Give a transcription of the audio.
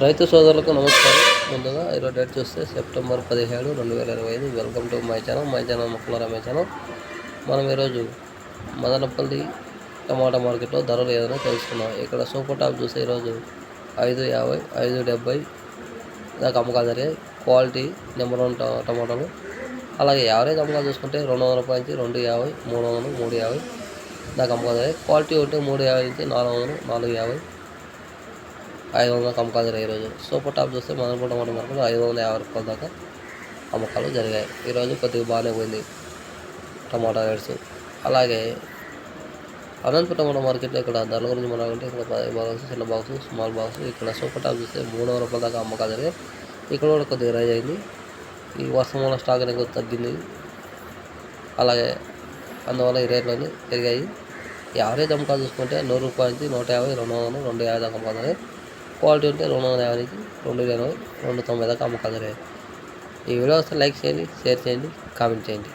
రైతు సోదరులకు నమస్కారం. ముందుగా ఈరోజు డేట్ చూస్తే సెప్టెంబర్ పదిహేడు రెండు వేల ఇరవై ఐదు. Welcome to my channel. My channel ముక్కల మై ఛానల్. మనం ఈరోజు మదనపల్లి టమాటా మార్కెట్లో ధరలు ఏదైనా తెలుసుకున్నాం ఇక్కడ సూపర్ టాప్ చూస్తే ఈరోజు ఐదు యాభై ఐదు డెబ్బై దాకా అమ్మకాలు జరిగాయి క్వాలిటీ నెంబర్ వన్ టమాటాలు. అలాగే యావరేజ్ అమ్మకాలు చూసుకుంటే రెండు వందల రూపాయల నుంచి రెండు యాభై మూడు వందలు మూడు యాభై దాకా అమ్మకాలు జరిగాయి క్వాలిటీ ఉంటే మూడు యాభై నుంచి నాలుగు వందలు నాలుగు యాభై ఐదు వందలకు అమ్మకాలు జరిగాయి ఈరోజు సూపర్ టాప్ చూస్తే మొదటి టమాటా మార్కెట్లో ఐదు వందల యాభై రూపాయల దాకా అమ్మకాలు జరిగాయి. ఈరోజు కొద్దిగా బాగానే పోయింది టమాటా రేట్స్. అలాగే అనంతపురం టమాటా మార్కెట్లో ఇక్కడ ధరల గురించి మనకంటే ఇక్కడ పది బాక్స్ చిన్న బాక్స్ స్మాల్ బాక్స్ ఇక్కడ సూపర్ టాప్ చూస్తే మూడు వందల రూపాయల దాకా అమ్మకాలు జరిగాయి. ఇక్కడ కూడా కొద్దిగా రైజ్ అయింది. ఈ వర్షం వల్ల స్టాక్ అనేది కొద్దిగా తగ్గింది. అలాగే అందువల్ల ఈ రేట్లన్నీ పెరిగాయి. యావరేజ్ అమ్మకాలు చూసుకుంటే నూరు రూపాయల నుంచి నూట యాభై రెండు వందలు రెండు యాభై దాకా అమ్మకాలు క్వాలిటీ ఉంటే రెండు వందల యాభై రెండు ఇరవై రెండు తొంభై దాకా అమ్మకాలు జరిగాయి ఈ వీడియో వస్తే లైక్ చేయండి షేర్ చేయండి కామెంట్ చేయండి.